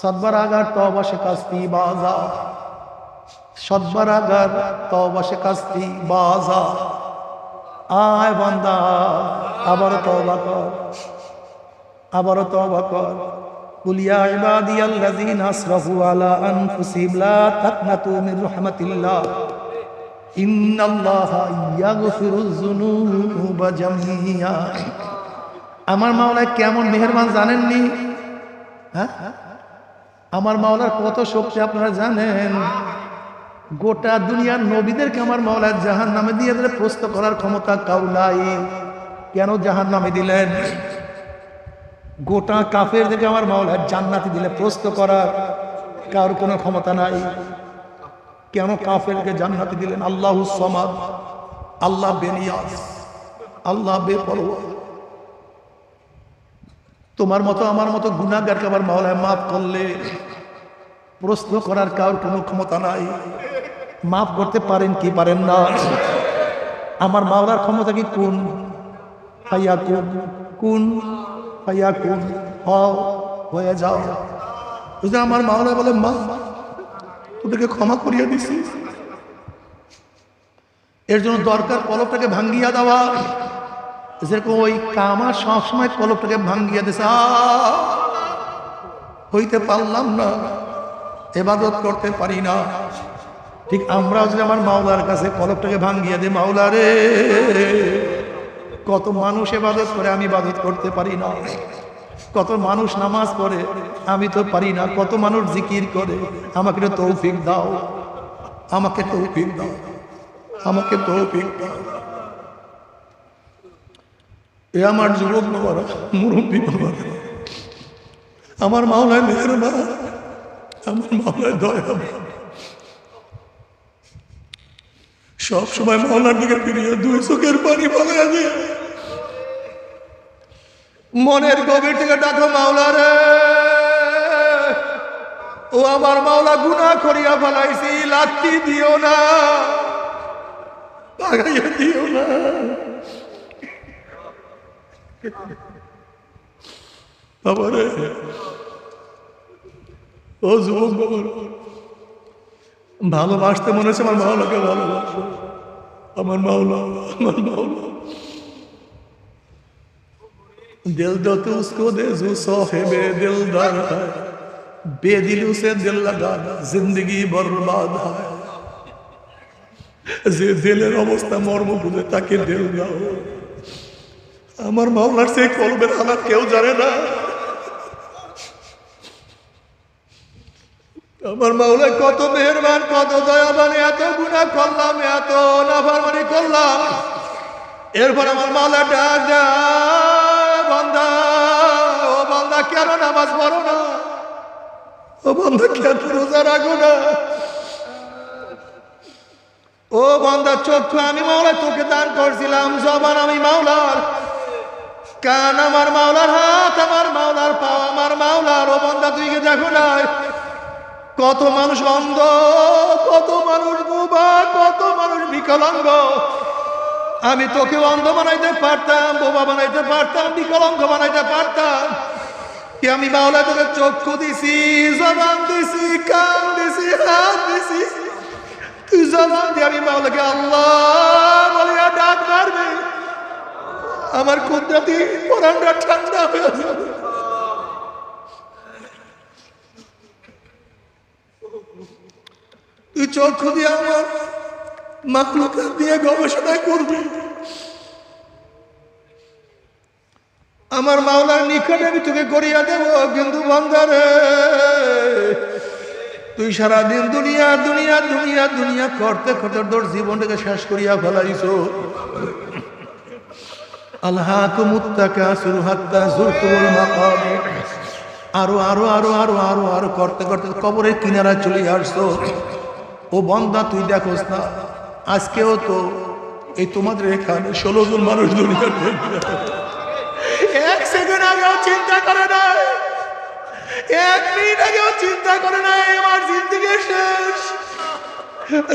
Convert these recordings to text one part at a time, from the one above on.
সদবার তবা শেখাস্তি বাজা। সদবার তবা শেখাস্তি বাজা। আয় বান্দা, আবার তবা কর। আবার তবা কর। কুলিয়া ইবাদি আল্লাযিন আসরাফু আলা আনফুসিহিম, লা তাকনাতু মির রাহমাতিল্লাহ। ইন্নাল্লাহা ইয়াগফিরুয যুনুবা জামিয়া আমার মাওলা কেমন মেহেরবান জানেন জানেননি? হ্যাঁ? আমার মাওলার কত শক্তি আপনারা জানেন? গোটা দুনিয়ার নবীদেরকে আমার মাওলা জাহান নামে দিয়ে দিলে প্রস্ত করার ক্ষমতা কাউলাই কেন জাহান নামে দিলেন? গোটা কাফের থেকে আমার মাওলা জান্নাতি দিলে প্রস্ত করার কার কোনো ক্ষমতা নাই। কেন কাফেরকে জান্নাতি দিলেন? আল্লাহ সমাদ, আল্লাহ বেনিয়াস আল্লাহ বেপরোয়া তোমার মতো, আমার মতো গুণাগারকে আবার মাওলায় মাফ করলে প্রশ্ন করার কারোর কোনো ক্ষমতা নাই। মাফ করতে পারেন কি পারেন না? আমার মাওলার ক্ষমতা কি কোন? ফাইয়া কোন? কোন? ফাইয়া কোন? হও, হয়ে যাও। বুঝলে আমার মাওলা বলে, মা, তোদেরকে ক্ষমা করিয়ে দিছি। এর জন্য দরকার কলপটাকে ভাঙ্গিয়া দেওয়া। যেরকম ওই কামা সবসময় কলপটাকে ভাঙ্গিয়া দিছে। হইতে পারলাম না। এবাদত করতে পারি না। ঠিক আমরাও যদি আমার মাওলার কাছে কলপটাকে ভাঙ্গিয়ে দিই, মাওলা রে, কত মানুষ এবাদত করে আমি ইবাদত করতে পারি না। কত মানুষ নামাজ পড়ে আমি তো পারি না। কত মানুষ জিকির করে আমাকে তৌফিক দাও। আমাকে তৌফিক দাও। আমাকে তৌফিক দাও। এ আমার যুবক বাবারা, মুরব্বী বাবারা, আমার মাওলায় মেহরবা আমার মাওলায় দয়া সব সময় মাওলার দিকে ফিরিয়ে দুই চোখের পানি ফলে দিয়ে মনের গভীর থেকে ডাকো মাওলা রে। ও আমার মাওলা, গুনাহ করিয়া ফেলাইছি লাত্তি দিও না। লাগাইয়া দিও না। বাবারে ও যুবক বাবার ভালোবাসতে মনে হচ্ছে আমার মাওলাকে ভালোবাসো আমার মাওলা আমার মাওলা दिल दो तो उसको दे जो साहिबे दिलदार है बेदिल उसे दिल लगाना जिंदगी बर्बाद है যে দিলের অবস্থা মর্ম বুঝে তাকে দিল দাও আমার মাওলার সেই কলবের হালাত কেউ জানে না আমার মাওলা, কত মেহরবান, কত দয়াবান, এত গুণা করলাম, এত নাফারমানি করলাম। এরপর আমার মাওলা ডাক বান্দা, ও বান্দা, কেন নামাজ পড়ো না? ও বান্দা, কেন রোজা রাখো না? ও বান্দা, চক্ষু, আমি মাওলা তোকে দান করছিলাম, জবান আমি মাওলার। কান আমার মাওলার, হাত আমার মাওলার পাও আমার মাওলার। ও বান্দা, তুই দেখো না কত মানুষ অন্ধ, কত মানুষ বোবা, কত মানুষ বিকলাঙ্গ। আমি তোকে অন্ধ বানাইতে পারতাম, বোবা বানাইতে পারতাম, বিকলাঙ্গ বানাইতে পারতাম। কি আমি মাওলা তোকে চক্ষু দিছি, জবান দিছি, কান দিছি, হাত দিছি। তুই জবান দিয়ে আমি বাউলাকে আল্লাহ বলিয়া ডাক মারবে। আমার কুদরতি পরানটা ঠান্ডা হয়ে যাবে। তুই চক্ষু দিয়ে আমার মাকলুকাত দিয়ে গবেষণা করবি আমার মাওলার নিকটে আমি তোকে করিয়া দেব কিন্তু বন্ধারে তুই সারাদিন দুনিয়া দুনিয়া দুনিয়া দুনিয়া করতে করতে তোর জীবনটাকে শেষ করিয়া ফেলাইছ। আল্লাহ কুমুত্তাকা শুরু হাত্তা জুরতুল মাকাম। আরও আরও আরও আরও আরও আরও করতে করতে কবরের কিনারা চলে আসছো। ও বন্দা, তুই দেখোস না। আজকেও তো এই তোমাদের এখানে ষোলো জন মানুষ দুনিয়ার এক সেকেন্ড আগেও চিন্তা করে না এক মিনিট আগেও চিন্তা করে না আমার জিন্দিগি শেষ।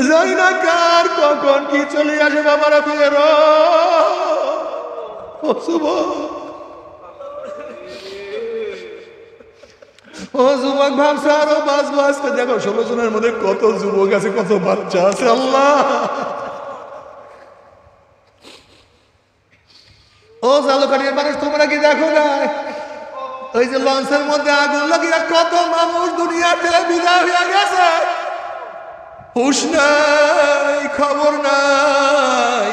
জানি না কার, কখন কি চলে আসে বাবারা ফের শুভ ও যুবক ভাবছে, আরও বাঁচবো আজকে। দেখো, ষোলো জনের মধ্যে কত যুবক আছে, কত বাচ্চা আছে, আল্লাহ। ও জালুকাটির মানুষ, তোমরা কি দেখো না ওই যে লঞ্চের মধ্যে আগুন লাগিয়ে কত মানুষ দুনিয়া থেকে হয়ে গেছে। হুশ নাই, খবর নাই।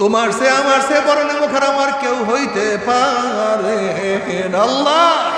তোমার সে আমার সে বড় মুখার আমার কেউ হইতে পারে। আল্লাহ।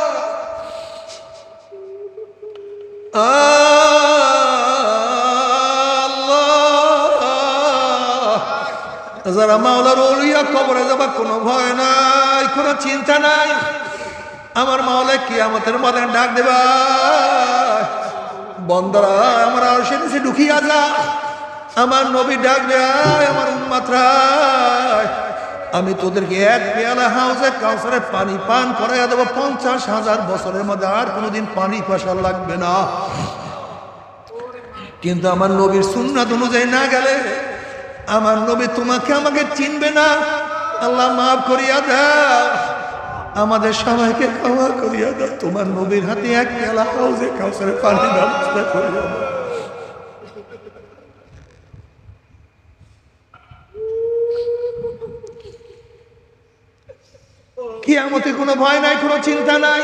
যারা মাওলার ওলিয়া কবরে যাবা কোনো ভয় নাই, কোনো চিন্তা নাই, আমার মাওলা কি আমাদের মাথায় ডাক দেবা। বন্দরা, আমার আর সে নিচে ঢুকিয়া যা। আমার নবী ডাক দেয়, আমার উন্মাত্রায় আমি তোদেরকে এক পেয়ালা হাউসে কাউসারে পানি পান করাইয়া দেবো। পঞ্চাশ হাজার বছরের মধ্যে আর কোনোদিন পানি পাশা লাগবে না। কিন্তু আমার নবীর সুন্নাত অনুযায়ী না গেলে আমার নবী তোমাকে আমাকে চিনবে না। আল্লাহ মাফ করিয়া দাও। আমাদের সবাইকে ক্ষমা করিয়া দাও। তোমার নবীর হাতে এক পেলা হাউসে কাউসারে পানি ব্যবস্থা করিয়া দাও। কিয়ামতে কোনো ভয় নাই, কোনো চিন্তা নাই।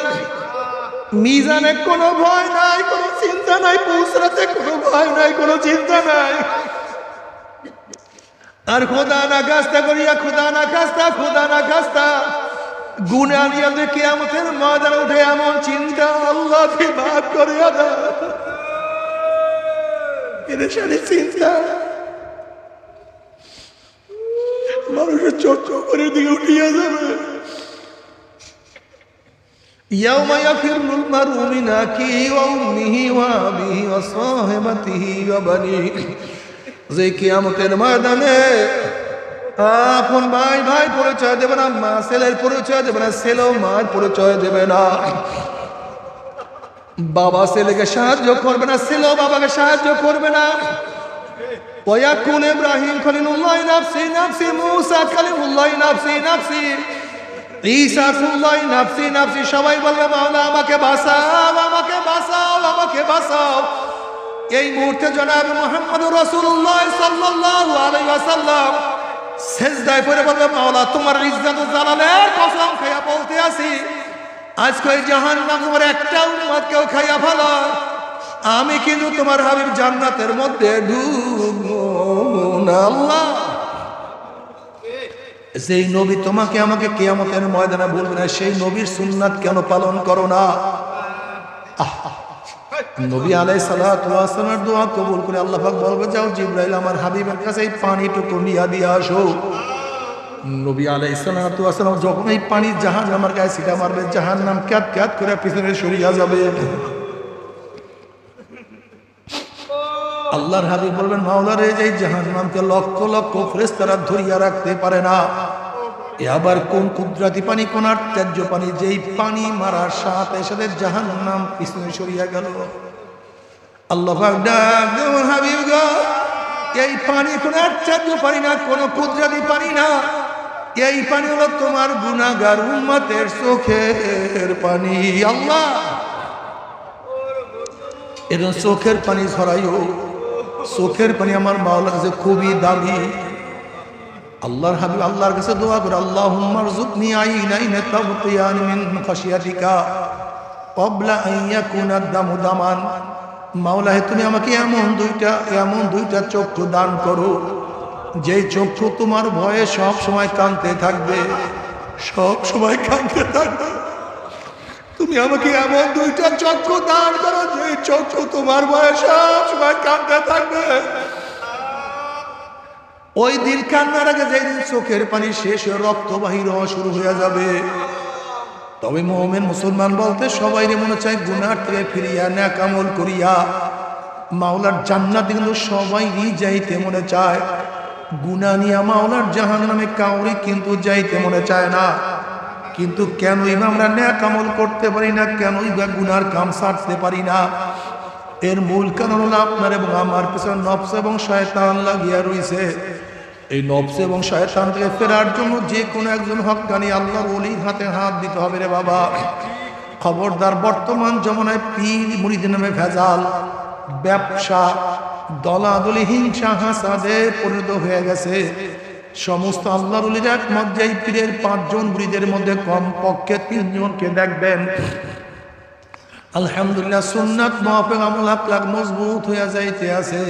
মিজানে কোনো ভয় নাই, কোনো চিন্তা নাই পৌঁছাতে কোনো ভয় নাই, কোনো চিন্তা নাই। আর খোদা না কাস্তা করিয়া খোদা না কাস্তা খোদা না কাস্তা গুণে আনিয়া যে কেয়ামতের ময়দান উঠে এমন চিন্তা আল্লাহকে মাফ করিয়া দাও এদেশানি চিন্তা মানুষের চোখ করে দিকে উঠিয়া যাবে يوم يفر المرء من أخيه وأمه وأبيه وصاحبته وبنيه যে কিয়ামতের ময়দানে, আপন ভাই ভাই পরিচয় দেবে না, মা ছেলের পরিচয় দেবে না, ছেলেও মায়ের পরিচয় দেবে না। বাবা ছেলেকে সাহায্য করবে না, ছেলেও বাবাকে সাহায্য করবে না। ওয়াকুল ইব্রাহিম খলিলুল্লাহ নাফসি নাফসি মুসা কালিমুল্লাহ নাফসি নাফসি ঈসা সুল্লাই নাফসি নাফসি সবাই বলবে, মাওলা আমাকে বাঁচাও আমাকে বাঁচাও আমাকে বাঁচাও। এই মুহূর্তে জনাব মোহাম্মদ রসুল্লাহ সাল্লাল্লাহু আলাইহি ওয়াসাল্লাম সেজদায় পড়ে বলবে, মাওলা, তোমার ইজ্জত জালালের কসম খাইয়া বলতে আসি আজকে ওই জাহান্নাম তোমার একটা উম্মত কেউ খাইয়া ফেলা। আমি কিন্তু তোমার হাবিব জান্নাতের মধ্যে আল্লাহ। যেই নবী তোমাকে আমাকে কেয়ামতের ময়দানে বলবে না, সেই নবীর সুন্নাত কেন পালন করো না? আহ! নবী আলাই সালামের দোয়া কবুল করে আল্লাহ পাক বলবে, যাও জিব্রাইল আমার হাবিবের কাছে এই পানিটুকু নিয়া দিয়ে আসো। নবী আলাই সালাম যখন এই পানি জাহান আমার গায়ে ছিটা মারবে জাহান নাম ক্যাত ক্যাত করে পিছনে সরিয়া যাবে। আল্লাহর হাবিব বলবেন, মাওলারে, এই জাহান্নামকে লক্ষ লক্ষ ফেরেশতারা ধরিয়া রাখতে পারে না। এ আবার কোন কুদরাতি পানি, কোন আত্যাজ্য পানি? যেই পানি মারার সাথে সাথে জাহান্নাম পিছনে সরিয়া গেল। আল্লাহ হাবিব এই পানি কোন আত্যাজ্য পানি না, কোন কুদরাতি পানি না। এই পানি হলো তোমার গুনাহগার উম্মতের চোখের পানি, আল্লাহ। এরকম চোখের পানি ছড়াইও। চোখের পানি আমার মাওলার কাছে খুবই দামি। আল্লাহর হাবিব আল্লাহর কাছে দোয়া করে আল্লাহ হুম্মার জুকনি আইনাইনে তাবতিয়ান মিন খাশিয়াতিকা ক্বাবলা আন ইয়াকুনা দামু মাওলা হে তুমি আমাকে এমন দুইটা এমন দুইটা চক্ষু দান করো, যেই চক্ষু তোমার ভয়ে সব সময় কাঁদতে থাকবে, সব সময় কাঁদতে থাকবে। তুমি আমাকে এমন দুইটা চক্ষু দান করো যে চক্ষু তোমার ভয়ে সব সময় কাঁদতে ওই দিন কান্নার আগে যেই দিন চোখের পানি শেষ হয়ে রক্ত বাহির হওয়া শুরু হয়ে যাবে। তবে মোহামেন মুসলমান বলতে সবাই মনে চায় গুনার থেকে ফিরিয়া, ন্যাকামল করিয়া। মাওলার জান্নাত কিন্তু সবাইরই যাইতে মনে চায়। গুনা নিয়া মাওলার জাহান নামে কাউরি কিন্তু যাইতে মনে চায় না। কিন্তু কেনই বা আমরা ন্যাকামল করতে পারি না, কেনই বা গুনার কাম সারতে পারি না। এর মূল কারণ হলো আপনার এবং আমার পিছনে নফস এবং শয়তান লাগিয়া রইছে। এই নফস এবং শয়তান থেকে ফেরার জন্য যে কোনো একজন হকানি আল্লাহর অলির হাতে হাত দিতে হবে রে বাবা। খবরদার বর্তমান জমানায় পীর মুড়িদের নামে ভেজাল, ব্যবসা, দলাদলি, হিংসা, হাসাদে পরিণত হয়ে গেছে। সমস্ত আল্লাহর অলির একমত যে এই পীরের পাঁচজন মুড়িদের মধ্যে কম পক্ষে তিনজনকে দেখবেন। আলহামদুলিল্লাহ সুন্নাত মহাপেগ আমল মজবুত হয়ে যাইতে আছে।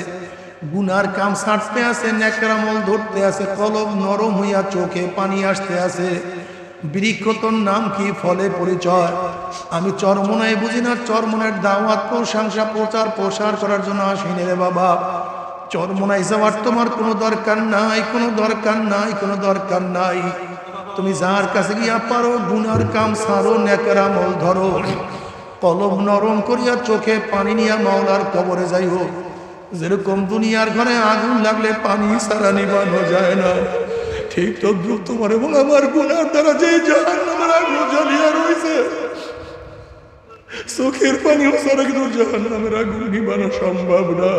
গুনার কাম ছাড়তে আছে নেকর আমল ধরতে আছে, কলম নরম হইয়া চোখে পানি আসতে আছে। বৃক্ষতর নাম কি ফলে পরিচয়? আমি চরমনায় বুঝি না চরমনের দাওয়াত, প্রশংসা, প্রচার, প্রসার করার জন্য আসিনি রে বাবা। চরমনায় যাওয়ার তোমার কোনো দরকার নাই, কোনো দরকার নাই, কোনো দরকার নাই। তুমি যার কাছে গিয়া পারো, গুনার কাম সারো নেকর আমল ধরো। কলম নরম করিয়া চোখে পানি নিয়া মাওলার কবরে যাইব যেরকম দুনিয়ার ঘরে আগুন লাগলে পানি সারা নিবানো যায় না। ঠিক তো দ্রুত তোমার এবং আমার গুনার দ্বারা যে জাহান নামের আগুন জ্বালিয়া রয়েছে চোখের পানিও সারা কিন্তু জাহান নামের আগুন নিবানো সম্ভব না।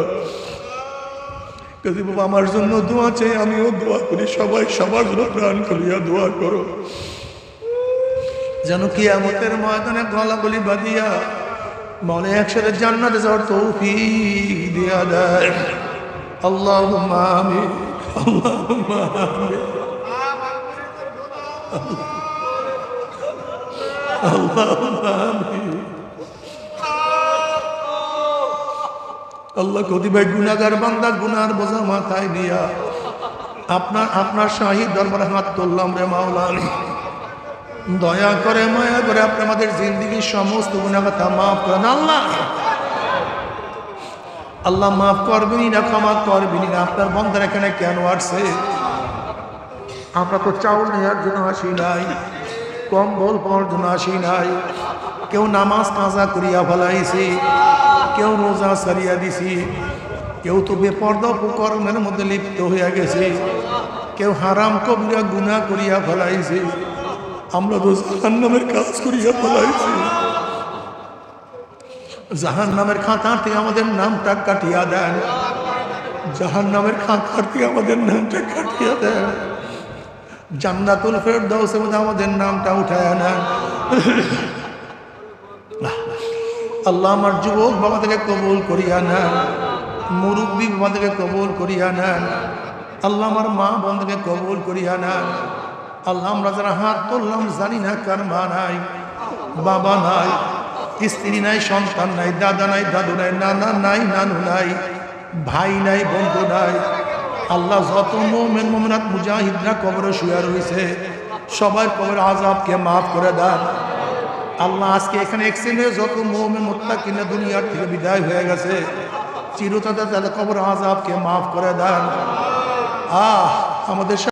কাজী বাবা, আমার জন্য দোয়া চাই, আমিও দোয়া করি, সবাই সবার জন্য প্রাণ খুলিয়া দোয়া করো। যেন কিয়ামতের ময়দানে গলা গলি বাঁধিয়া মনে একসাথে জান্নাতে যাওয়ার তৌফিক দিয়া দেয়। আল্লাহ আমি আল্লাহ কতিভাই গুনাগার বান্দা গুনার বোঝা মাথায় দিয়া আপনার আপনার শাহিদ দরবারে হাত তুললাম রে মাওলানা। দয়া করে মায়া করে আপনি আমাদের জিন্দগির সমস্ত গুণাগাথা মাফ করেন, আল্লাহ। আল্লাহ মাফ করবেনি না, ক্ষমা করবেনি না। আপনার বন্ধার এখানে কেন আসছে? আমরা তো চাউল নেওয়ার জন্য আসি নাই, কম্বল পাওয়ার জন্য আসি নাই। কেউ নামাজ কাজা করিয়া ফেলাইছি, কেউ রোজা সারিয়া দিছি। কেউ তো বেপর্দা কর্মের মধ্যে লিপ্ত হইয়া গেছে। কেউ হারাম কবিরা গুণা করিয়া ফেলাইছে। আমরা তো জাহান নামের কাজ করিয়া ফেলাইছি জাহান নামের থেকে আমাদের নামটা কাটিয়া দেন। জাহান নামের খাতার থেকে আমাদের নামটা কাটিয়া দেন। জান্নাতুল ফেরদাউসের মধ্যে আমাদের নামটা উঠায় নেন। আল্লাহ আমার যুবক বাবা থেকে কবুল করিয়া নেন। মুরব্বী বাবা থেকে কবুল করিয়া নেন। আল্লাহ আমার মা বোন থেকে কবুল করিয়া নেন। আল্লাহ, আমরা যারা হাত তুললাম, জানি না কার মা নাই, বাবা নাই, স্ত্রী নাই, সন্তান নাই, দাদা নাই, দাদু নাই, নানা নাই, নানু নাই, ভাই নাই, বন্ধু নাই। আল্লাহ যত মোমেন, মোমেনাত, মুজাহিদরা কবরে শুয়ে রয়েছে, সবার কবর আজাবকে মাফ করে দেন আল্লাহ আজকে এখানে এক্সিডেন্ট হয়ে যত মোমেন মোত্তা কিনা দুনিয়ার থেকে বিদায় হয়ে গেছে চিরতা তাদের কবর আজাবকে মাফ করে দেন আহ, আমাদের